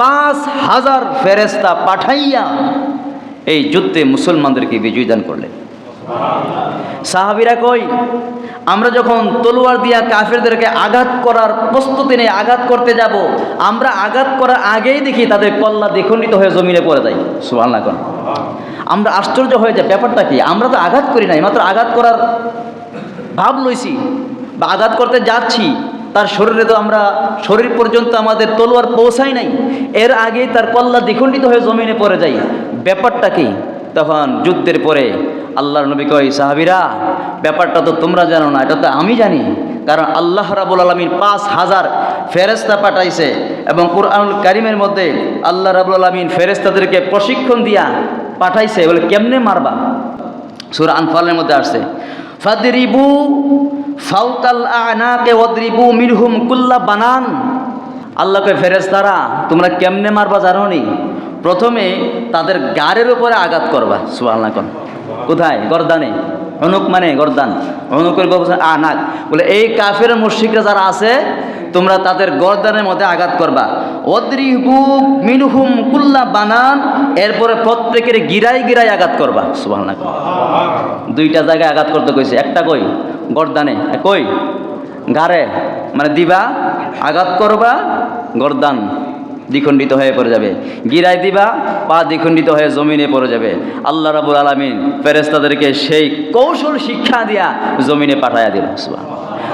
পাঁচ হাজার ফেরেস্তা পাঠাইয়া এই যুদ্ধে মুসলমানদেরকে বিজয় দান করলেন। সাহাবিরা কই, আমরা যখন তলোয়ার দিয়া কাফেরদেরকে আঘাত করার প্রস্তুতি নিয়ে আঘাত করতে যাব, আমরা আঘাত করার আগেই দেখি তাদের কল্লা দ্বিখণ্ডিত হয়ে জমিনে পড়ে যায়। কোন। আমরা আশ্চর্য হয়ে যায় ব্যাপারটা কি? আমরা তো আঘাত করি নাই, মাত্র আঘাত করার ভাব লইছি বা আঘাত করতে যাচ্ছি। তার শরীরে তো আমরা, শরীর পর্যন্ত আমাদের তলোয়ার পৌঁছাই নাই। এর আগেই তার কল্লা দ্বিখণ্ডিত হয়ে জমিনে পড়ে যায়। ব্যাপারটা কি? তখন যুদ্ধের পরে আল্লাহর নবী কয়, সাহাবিরা, ব্যাপারটা তো তোমরা জানো না, এটা তো আমি জানি। কারণ আল্লাহ রাবুল আলমীর পাঁচ হাজার ফেরেস্তা পাঠাইছে এবং কুরআনুল কারিমের মধ্যে আল্লাহ রাবুল আলমিন ফেরেস্তাদেরকে প্রশিক্ষণ দিয়া পাঠাইছে। বলে, কেমনে মারবা? সুর আনফালের মধ্যে আসছে। ফাদরিবু ফাউকাল আনাকে ওদরিবু মিরহুম কুল্লা বানান। আল্লাহকে ফেরেস্তারা তোমরা কেমনে মারবা জানো নি প্রথমে তাদের গাড়ের উপরে আঘাত করবা কোন। কোথায়? গরদানে। অনুক মানে গরদান। অনুকের ব্যবস্থা আনাক। বলে এই কাফের মুশরিকরা যারা আছে, তোমরা তাদের গরদানের মধ্যে আঘাত করবা। অদ্রিহু মিনহুম কুল্লা বানান, এরপরে প্রত্যেকের গিরাই গিরাই আঘাত করবা, সুবহানাল্লাহ দুইটা জায়গায় আঘাত করতে কইছে। একটা কই? গরদানে। কই? ঘাড়ে। মানে দিবা, আঘাত করবা, গরদান দ্বিখণ্ডিত হয়ে পড়ে যাবে। গিরায় দিবা, পা দ্বিখণ্ডিত হয়ে জমিনে পড়ে যাবে। আল্লাহ রাবুল আলমিন ফেরেস্তাদেরকে সেই কৌশল শিক্ষা দিয়া জমিনে পাঠাইয়া দিল।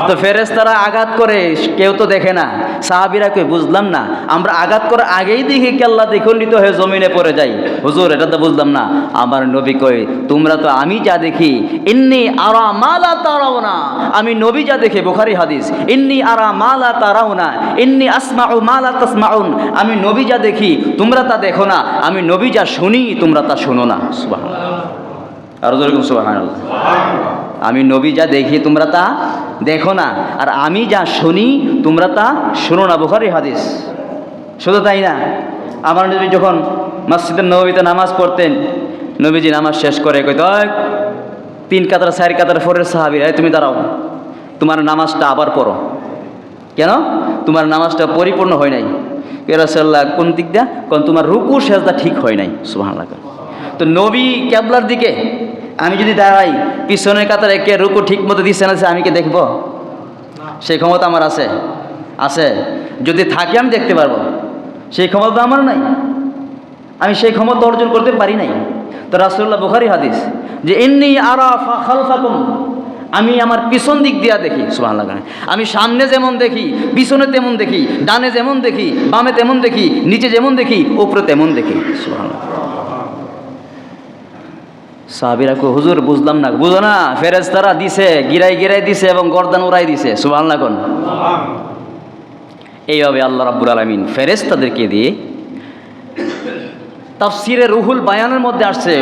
তো ফেরেস্তারা আঘাত করে, কেউ তো দেখে না। সাহাবিরা কই বুঝলাম না। আমরা আঘাত করার আগেই দেখি কেল্লা দ্বিখণ্ডিত হয়ে জমিনে পড়ে যাই হুজুর, এটা তো বুঝলাম না। আমার নবী কই তোমরা তো আমি যা দেখি, ইন্নি আরা মালা তারাও না আমি নবী যা দেখে, বুখারি হাদিস, ইন্নি আরা মালা তারাও না ইন্নি আসমাউ মালা তাসমাউন। আমি নবী যা দেখি, তোমরা তা দেখো না। আমি নবী যা শুনি, তোমরা তা শোনো না। সুবহানাল্লাহ। আর যেরকম সুবহানাল্লাহ। আমি নবী যা দেখি, তোমরা তা দেখো না আর আমি যা শুনি তোমরা তা শোনো না। বুখারি হাদিস। শুধু তাই না আমার নবী যখন মসজিদের নবীতে নামাজ পড়তেন নবীজি নামাজ শেষ করে কই "ওই, তিন কাতার চার কাতার ফোরের সাহাবি এই তুমি দাঁড়াও তোমার নামাজটা আবার পড়ো। কেন? তোমার নামাজটা পরিপূর্ণ হয় নাই। কেরাসাল্লাহ কোন দিক দিয়া? কারণ তোমার রুকু সেজদা ঠিক হয় নাই সুহান তো নবী ক্যাবলার দিকে আমি যদি দাঁড়াই, পিছনের কাতারে কে রুকু ঠিক মতো দিচ্ছে না আমি কি দেখব? সেই ক্ষমতা আমার আছে। আছে। যদি থাকে, আমি দেখতে পারব। সেই ক্ষমতা তো আমার নাই। আমি সেই ক্ষমতা অর্জন করতে পারি নাই। তো রাসুল্লাহ বুখারি হাদিস, যে এমনি আরা খালফাকুম, আমি আমার পিছন দিক দিয়া দেখি, সুবহানাল্লাহ আমি সামনে যেমন দেখি, পিছনে তেমন দেখি, ডানে যেমন দেখি, বামে তেমন দেখি, নিচে যেমন দেখি, উপরে তেমন দেখি, সুবহানাল্লাহ সাহাবিরা কো হুজুর বুঝলাম না। বুঝো না ফেরেস্তারা দিছে গিরাই গিরাই দিছে এবং গর্দান উড়াই দিছে। সুবহানাল্লাহ কোন? এইভাবে আল্লাহ রাব্বুল আলামিন ফেরেস্তাদেরকে দিয়ে তাফসিরে রুহুল বায়ানের মধ্যে আসছে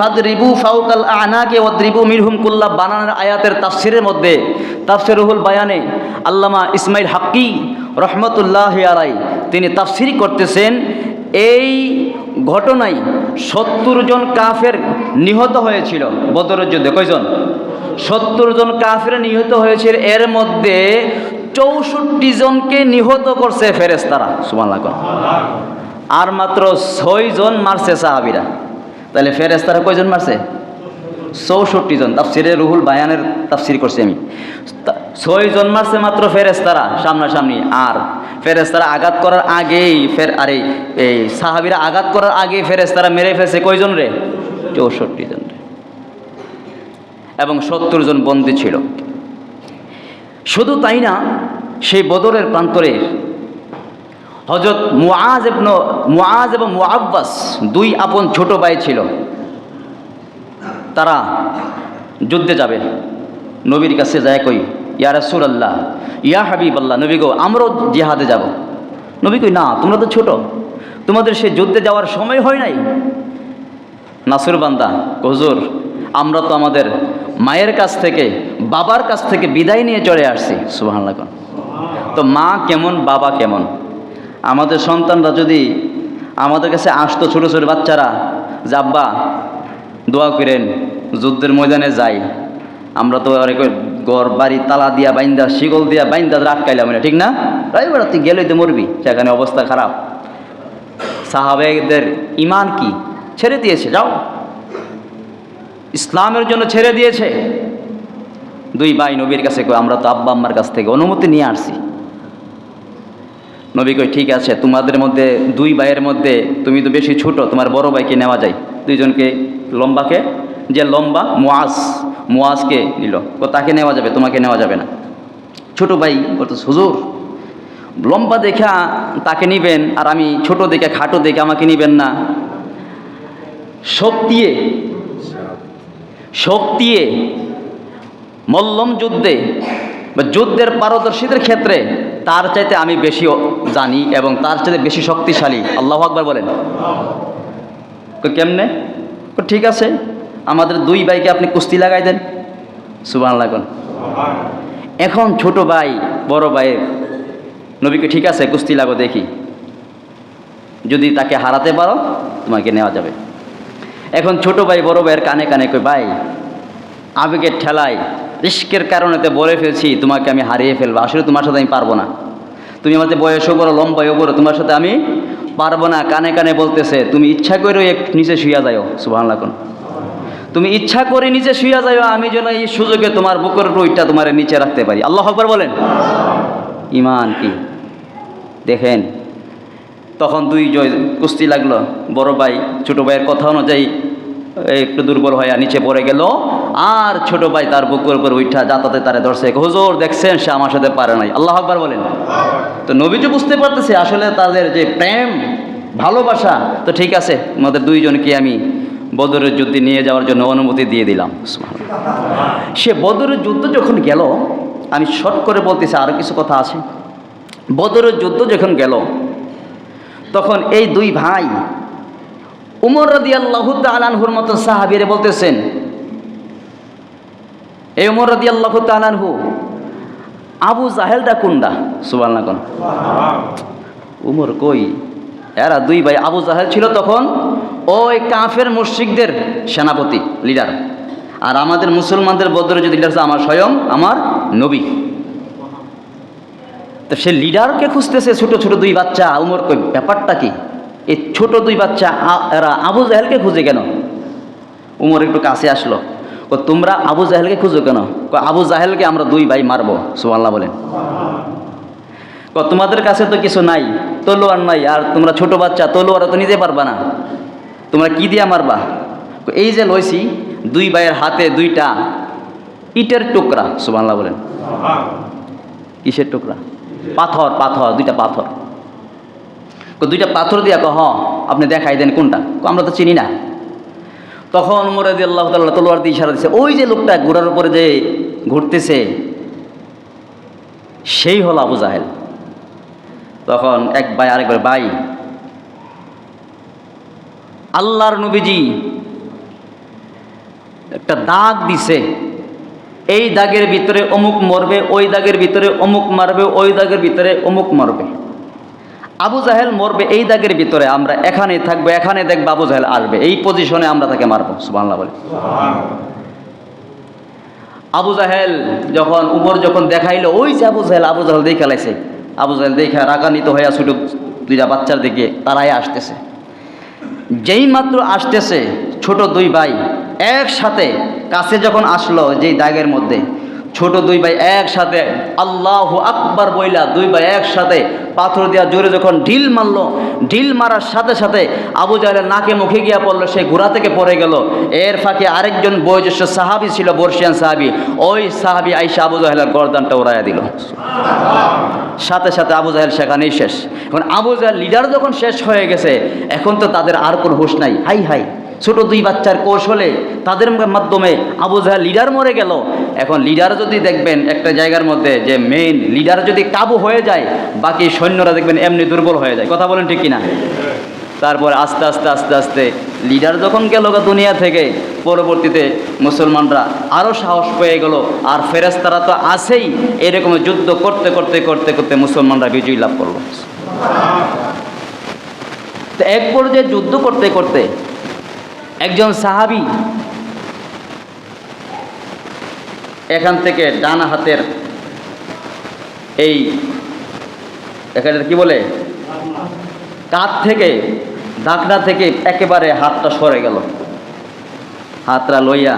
ফাদরিবু ফাউকাল আনাকে ওয়াদরিবু মিরহুম কুল্লা বানানের আয়াতের তাফসিরের মধ্যে তাফসির রুহুল বায়ানে আল্লামা ইসমাইল হাক্কি রহমতুল্লাহ আলাই তিনি তাফসির করতেছেন এই ঘটনায় সত্তর জন কাফের নিহত হয়েছিল। বদরের যুদ্ধে। কয়জন? সত্তর জন কাফের নিহত হয়েছিল এর মধ্যে চৌষট্টি জনকে নিহত করছে ফেরেস্তারা সুমাল্লাহ আর মাত্র ছয় জন মারছে সাহাবিরা। তাহলে ফেরেস্তারা কয়জন মারছে? চৌষট্টি জন। তাফসিরে রুহুল বায়ানের তাফসির করছি আমি। ছয় জন মারছে মাত্র ফেরেস্তারা সামনাসামনি। আর ফেরেস্তারা আঘাত করার আগেই ফের আরে, এই সাহাবিরা আঘাত করার আগে ফেরেস্তারা মেরে ফেলছে। কয়জন রে? চৌষট্টি জন রে। এবং সত্তর জন বন্দী ছিল। শুধু তাই না, সেই বদরের প্রান্তরে হজরত মুআজ এবং মুআজ এবং মুআব্বাস দুই আপন ছোট ভাই ছিল। তারা যুদ্ধে যাবে। নবীর কাছে যায় কই? ইয়া রাসূল আল্লাহ ইয়া হাবিব আল্লাহ নবী গো, আমরাও জিহাদে যাব। নবী কই, না, তোমরা তো ছোট, তোমাদের সে যুদ্ধে যাওয়ার সময় হয় নাই? নাসুর বান্দা, হুজুর, আমরা তো আমাদের মায়ের কাছ থেকে, বাবার কাছ থেকে বিদায় নিয়ে চলে আসছি। সুবহানাল্লাহ তো মা কেমন, বাবা কেমন? আমাদের সন্তানরা যদি আমাদের কাছে আসতো, ছোটো ছোটো বাচ্চারা, যে আব্বা, দোয়া করেন, যুদ্ধের ময়দানে যাই, আমরা তো ঘর, বাড়ি, তালা দিয়া বাইন্দা, শিকল দিয়া বাইন্দা আটকাইলাম না ঠিক না? রাই বেড়া তুই গেলেই তো মরবি, সেখানে অবস্থা খারাপ। সাহাবেদের ইমান কি? ছেড়ে দিয়েছে, যাও। ইসলামের জন্য ছেড়ে দিয়েছে। দুই ভাই নবীর কাছে কই আমরা তো আব্বা আম্মার কাছ থেকে অনুমতি নিয়ে আসছি। নবী কই ঠিক আছে, তোমাদের মধ্যে, দুই ভাইয়ের মধ্যে, তুমি তো বেশি ছোট, তোমার বড় ভাইকে নেওয়া যায়। দুইজনকে লম্বাকে যে লম্বা মোয়াজ, মোয়াজকে নিল। ও তাকে নেওয়া যাবে, তোমাকে নেওয়া যাবে না। ছোট ভাই বলতো হুজুর, লম্বা দেখা তাকে নিবেন আর আমি ছোট দেখে খাটো দেখে আমাকে নিবেন না। শক্তিয়ে শক্তিয়ে মল্লম যুদ্ধে বা যুদ্ধের পারদর্শীদের ক্ষেত্রে তার চাইতে আমি বেশি জানি এবং তার চাইতে বেশি শক্তিশালী। আল্লাহ আকবার বলেন। কেমনে? ঠিক আছে? আমাদের দুই ভাইকে আপনি কুস্তি লাগাই দেন। সুবান লাগুন এখন ছোট ভাই, বড় ভাইয়ের নবীকে ঠিক আছে, কুস্তি লাগো দেখি। যদি তাকে হারাতে পারো, তোমাকে নেওয়া যাবে। এখন ছোট ভাই, বড় ভাইয়ের কানে কানে কই ভাই, আবেগের ঠেলায়, রিস্কের কারণেতে বলে ফেলছি, তোমাকে আমি হারিয়ে ফেলব। আসলে তোমার সাথে আমি পারব না। তুমি আমাদের বয়সও বড় লম্বায়ও বড় তোমার সাথে আমি পারব না। কানে কানে বলতেছে, তুমি ইচ্ছা করেও এক নিচে শুয়া যাও সুবাহ লাগুন তুমি ইচ্ছা করে নিচে শুয়া যাও আমি যেন এই সুযোগে তোমার বুকের রইটা তোমার নিচে রাখতে পারি। আল্লাহ আকবর বলেন। ইমান কি? দেখেন, তখন দুই জয় কুস্তি লাগল। বড় ভাই, ছোট ভাইয়ের কথা অনুযায়ী একটু দুর্বল হয়ে নিচে পড়ে গেল। আর ছোট ভাই তার বুকের উপর উঠা যাতাতে তারা ধরছে। হুজুর, দেখছেন, সে আমার সাথে পারে নাই। আল্লাহ আকবার বলেন। তো নবীজি বুঝতে পারতেছে আসলে তাদের যে প্রেম, ভালোবাসা, তো ঠিক আছে, আমাদের দুইজনকে আমি বদরের যুদ্ধে নিয়ে যাওয়ার জন্য অনুমতি দিয়ে দিলাম। সে বদরের যুদ্ধ যখন গেল আমি শর্ট করে বলতেছি আরও কিছু কথা আছে। বদরের যুদ্ধ যখন গেল তখন এই দুই ভাই উমর রদি আল্লাহ তালানহুর মতো সাহাবিরে বলতেছেন এই উমর রদি আল্লাহ তালানহু আবু জাহেলটা সুবাল না কোন। উমর কই? এরা দুই ভাই আবু জাহেল ছিল তখন ওই কাফের মুশরিকদের সেনাপতি লিডার আর আমাদের মুসলমানদের বদরে যদি লিডার আমার স্বয়ং আমার নবী। তো সে লিডারকে খুঁজতেছে, ছোট ছোট দুই বাচ্চা। উমর কই, ব্যাপারটা কি? এই ছোট দুই বাচ্চা এরা আবু জাহেলকে খুঁজে কেন? উমর একটু কাছে আসলো। ও, তোমরা আবু জাহেলকে খুঁজো কেন? আবু জাহেলকে আমরা দুই ভাই মারবো, সুবহানাল্লাহ বলেন। তোমাদের কাছে তো কিছু নাই, তলোয়ার নাই, আর তোমরা ছোট বাচ্চা তলোয়ার তো নিতে পারবা না। তোমরা কি দিয়া মারবা? এই যে লইছি, দুই ভাইয়ের হাতে দুইটা ইটের টুকরা, সুবহানাল্লাহ বলেন। কিসের টুকরা? পাথর পাথর, দুইটা পাথর। দুইটা পাথর দিয়া কহ, আপনি দেখাই দেন কোনটা? আমরা তো চিনি না। তখন মোরাদি আল্লাহ তাল্লাহ তলোয়ার দিয়ে ইশারা দিচ্ছে ওই যে লোকটা ঘোড়ার উপরে যে ঘুরতেছে, সেই হল আবু জাহেল। তখন এক ভাই আরেকবার ভাই আল্লাহর নবীজি একটা দাগ দিছে। এই দাগের ভিতরে অমুক মরবে, ওই দাগের ভিতরে অমুক মারবে, ওই দাগের ভিতরে অমুক মারবে। আবু জাহেল মরবে এই দাগের ভিতরে, আমরা এখানে থাকব এখানে দেখব আবু জাহেল আসবে। এই পজিশনে আমরা তাকে মারবো সুবাংলা বলে। আবু জাহেল যখন উমর যখন দেখাইলো, ওই যে আবু জাহেল আবু জাহেল দেখে লাইছে। আবু জাহেল দেখে রাগান্বিত হইয়া ছোট দুইটা বাচ্চার দিকে তারাই আসতেছে। যেই মাত্র আসতেছে ছোট দুই ভাই একসাথে কাছে যখন আসলো যেই দাগের মধ্যে ছোট দুই ভাই একসাথে আল্লাহ আকবার বইলা দুই ভাই একসাথে পাথর দিয়া জোরে যখন ঢিল মারলো, ঢিল মারার সাথে সাথে আবু জাহেলের নাকে মুখে গিয়া পড়ল, সে ঘোড়া থেকে পড়ে গেল। এর ফাঁকে আরেকজন বয়োজ্যেষ্ঠ সাহাবি ছিল, বর্ষিয়ান সাহাবি। ওই সাহাবি আইসা আবু জাহেলের গরদানটা উড়াইয়া দিল। সাথে সাথে আবু জাহেল সেখানেই শেষ। এখন আবু জাহেল লিডার যখন শেষ হয়ে গেছে, এখন তো তাদের আর কোনো হুঁশ নাই। হাই হাই। ছোট দুই বাচ্চার কৌশলে তাদের মাধ্যমে আবু জাহেল লিডার মরে গেল। এখন লিডার যদি দেখবেন একটা জায়গার মধ্যে যে মেইন লিডার যদি কাবু হয়ে যায়, বাকি সৈন্যরা দেখবেন এমনি দুর্বল হয়ে যায়। কথা বলেন ঠিক কিনা? তারপর আস্তে আস্তে আস্তে আস্তে লিডার যখন গেল দুনিয়া থেকে, পরবর্তীতে মুসলমানরা আরও সাহস পেয়ে গেল। আর ফেরেস্তারা তো আছেই। এরকম যুদ্ধ করতে করতে করতে করতে মুসলমানরা বিজয়ী লাভ করল। এক পর্যায়ে যুদ্ধ করতে করতে একজন সাহাবি এখান থেকে ডান হাতের এই এখানে কি বলে? কাত থেকে, ঢাকনা থেকে একেবারে হাতটা সরে গেল। হাতটা লইয়া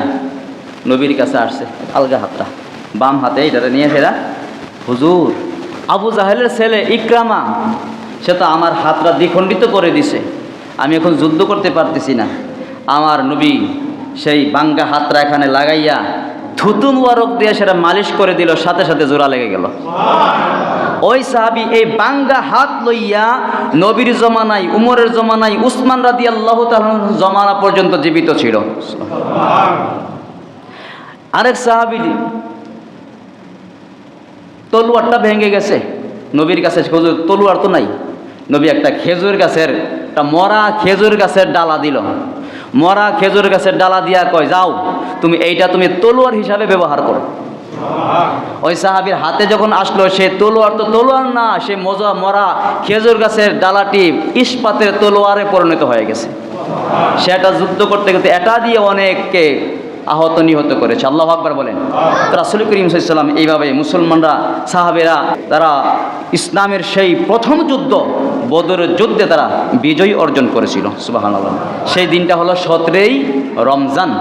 নবীর কাছে আসছে, আলগা হাতটা। বাম হাতে এইটাতে নিয়ে ফেরা হুজুর, আবু জাহেলের ছেলে ইকরামা, সে তো আমার হাতটা দ্বিখণ্ডিত করে দিছে। আমি এখন যুদ্ধ করতে পারতেছি না। আমার নবী সেই বাঙ্গা হাতটা এখানে লাগাইয়া থুতু মুবারক দিয়ে সেটা মালিশ করে দিল, সাথে সাথে জোড়া লেগে গেল। ওই সাহাবি এই বাঙ্গা হাত লইয়া নবীর জমানায়, উমরের জমানায়, উসমান রাদি আল্লাহ জমানা পর্যন্ত জীবিত ছিল। আরেক সাহাবি তলুয়ারটা ভেঙে গেছে। নবীর কাছে হুজুর তলুয়ার তো নাই। নবী একটা খেজুর গাছের, একটা মরা খেজুর গাছের ডালা দিল। মরা খেজুর গাছের ডালা দিয়া কয় যাও তুমি এইটা তুমি তলোয়ার হিসাবে ব্যবহার করো। ওই সাহাবির হাতে যখন আসলো সে তলোয়ার তো তলোয়ার না সে মজা মরা খেজুর গাছের ডালাটি ইস্পাতের তলোয়ারে পরিণত হয়ে গেছে। সেটা যুদ্ধ করতে করতে এটা দিয়ে অনেককে আহত নিহত করেছে। আল্লাহ আকবর বলেন। রাসুল করিম সাল্লাম এইভাবে মুসলমানরা, সাহাবেরা, তারা ইসলামের সেই প্রথম যুদ্ধ, বদরের যুদ্ধে তারা বিজয় অর্জন করেছিল। সুবাহ সেই দিনটা হলো সতেরোই রমজান।